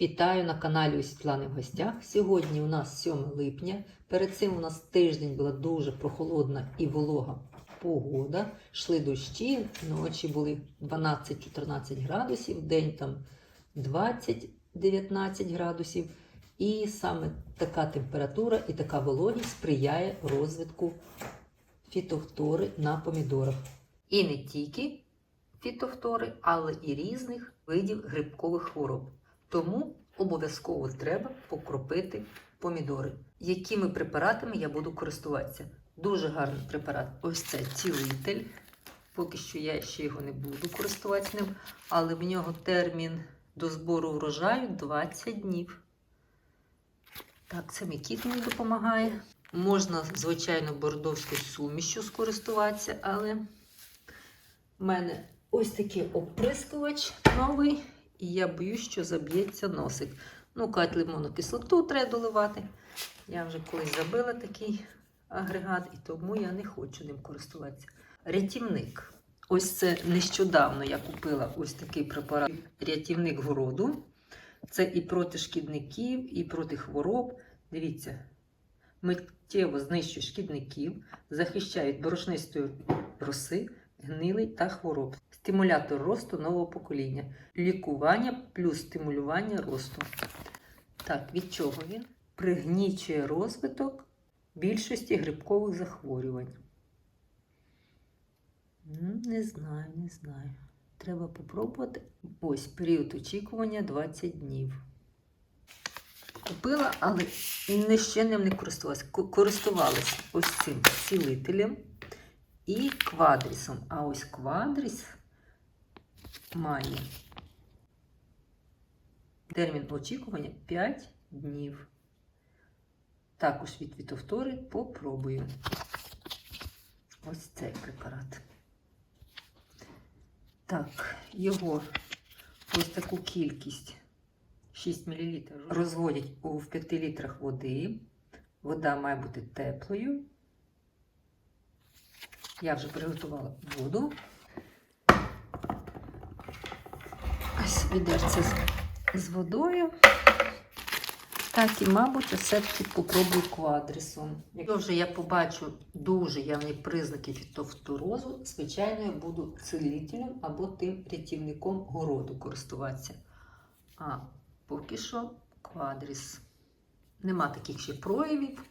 Вітаю на каналі у Світлани в гостях. Сьогодні у нас 7 липня. Перед цим у нас тиждень була дуже прохолодна і волога погода. Шли дощі, ночі були 12-14 градусів, день там 20-19 градусів. І саме така температура і така вологість сприяє розвитку фітофтори на помідорах. І не тільки фітофтори, але і різних видів грибкових хвороб. Тому обов'язково треба покропити помідори. Якими препаратами я буду користуватися? Дуже гарний препарат. Ось це цілитель. Поки що я ще його не буду користуватися ним, але в нього термін до збору врожаю 20 днів. Так, це мій кіт мені допомагає. Можна, звичайно, бордовською сумішю скористуватися, але в мене ось такий оприскувач новий, і я боюсь, що заб'ється носик. Ну, кать лимонну кислоту треба доливати. Я вже колись забила такий агрегат, і тому я не хочу ним користуватися. Рятівник. Ось це нещодавно я купила ось такий препарат рятівник городу. Це і проти шкідників, і проти хвороб. Дивіться, миттєво знищує шкідників, захищає від борошнистої роси, гнилий та хвороб. Стимулятор росту нового покоління. Лікування плюс стимулювання росту. Так, від чого він? Пригнічує розвиток більшості грибкових захворювань. М, Не знаю, не знаю. Треба попробувати. Ось період очікування 20 днів. Купила, але ще ним не користувалася. Ко- Користувалася ось цим цілителем і квадрісом. А ось квадріс має термін очікування 5 днів. Також від фітофтори попробую. Ось цей препарат. Так, його ось таку кількість 6 мл розводять у 5 літрах води. Вода має бути теплою. Я вже приготувала воду. Ось відерце з, водою. Так, і, мабуть, все-таки попробую квадрісом. Якщо вже я побачу дуже явні признаки фітофторозу, звичайно, я буду цілителем або тим рятівником городу користуватися. А поки що квадріс. Нема таких ще проявів,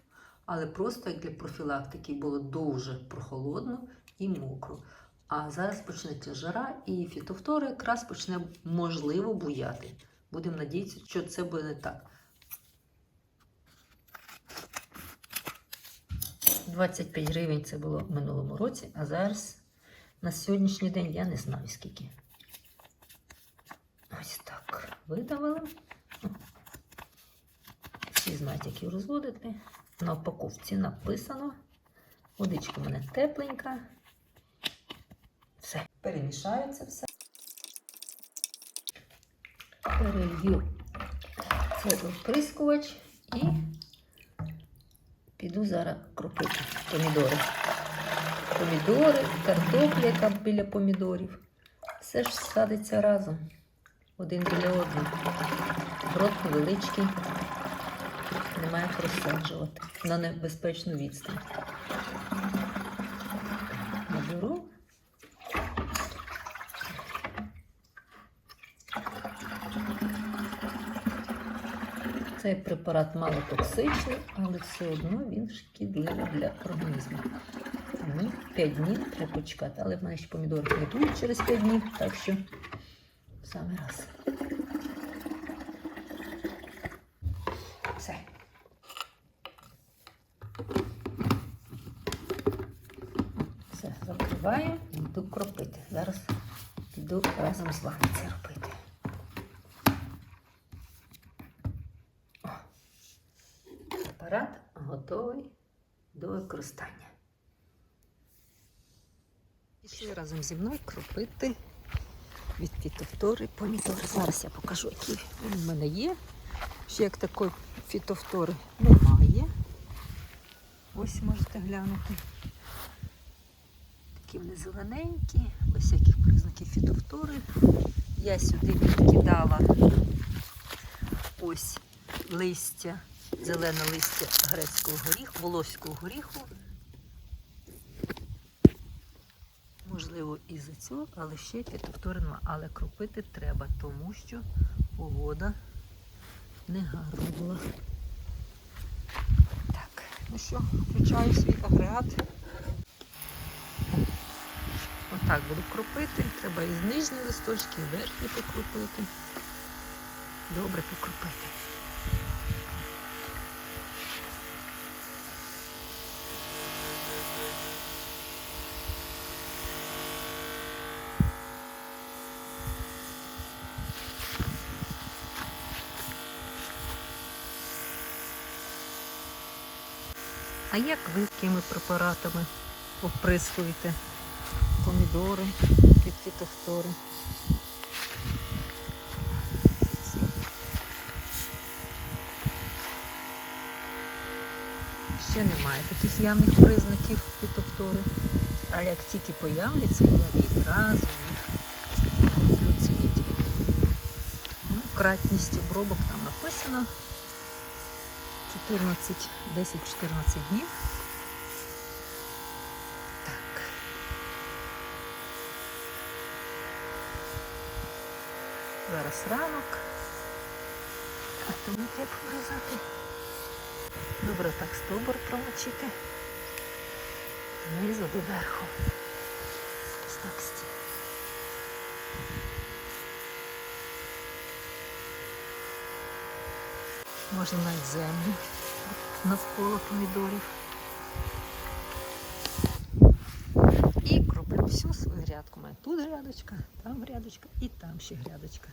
але просто як для профілактики було дуже прохолодно і мокро. А зараз почнеться жара, і фітофтора якраз почне можливо буяти. Будемо надіятися, що це буде не так. 25 гривень це було в минулому році, а зараз на сьогоднішній день я не знаю скільки. Ось так видавила. Всі знають, як її розводити. На упаковці написано. Водичка у мене тепленька. Все. Перемішаю це все. Перелью цей оприскувач і піду зараз кропити помідори. Помідори, картопля, яка біля помідорів. Все ж садиться разом. Один біля одного. Рот невеличкий. Немає як розсаджувати на небезпечну відстань. Наберу. Цей препарат мало токсичний, але все одно він шкідливий для організму. Тому 5 днів треба почекати. Але в мене ще помідори не через 5 днів, так що в самий раз. Все. Все, закриваю і кропити. Зараз піду разом з вами це робити. О, Апарат готовий до використання. Пішли разом зі мною кропити від фітофтори помідори. Зараз я покажу, які він в мене є. Ще як такої фітофтори немає. Ось можете глянути. Такі вони зелененькі, без всяких признаків фітофтори. Я сюди підкидала ось листя, зелене листя грецького горіху, волоського горіху. Можливо, і за цього, але ще фітофтори нема. Але кропити треба, тому що погода не гарна була. Так, ну що, включаю свій агрегат. Отак буду кропити. Треба і з нижні листочки, і верхні покропити. Добре покропити. А як ви якими препаратами оприскуєте помідори під фітофтори? Ще немає таких явних признаків фітофтори. А як тільки появляться, я відразу їх оцініть. Ну, кратність обробок там написано. 14, 10-14 днів. Зараз ранок. А тому треба вирізати. Добре так стовбур промочити. Знизу до верху. Ось стій. Можна навіть землю навколо помідорів. І кроплю всю свою грядку. У тут грядочка, там грядочка і там ще грядочка.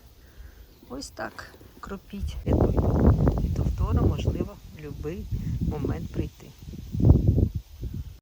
Ось так кропіть. І повторно можливо в будь-який момент прийти.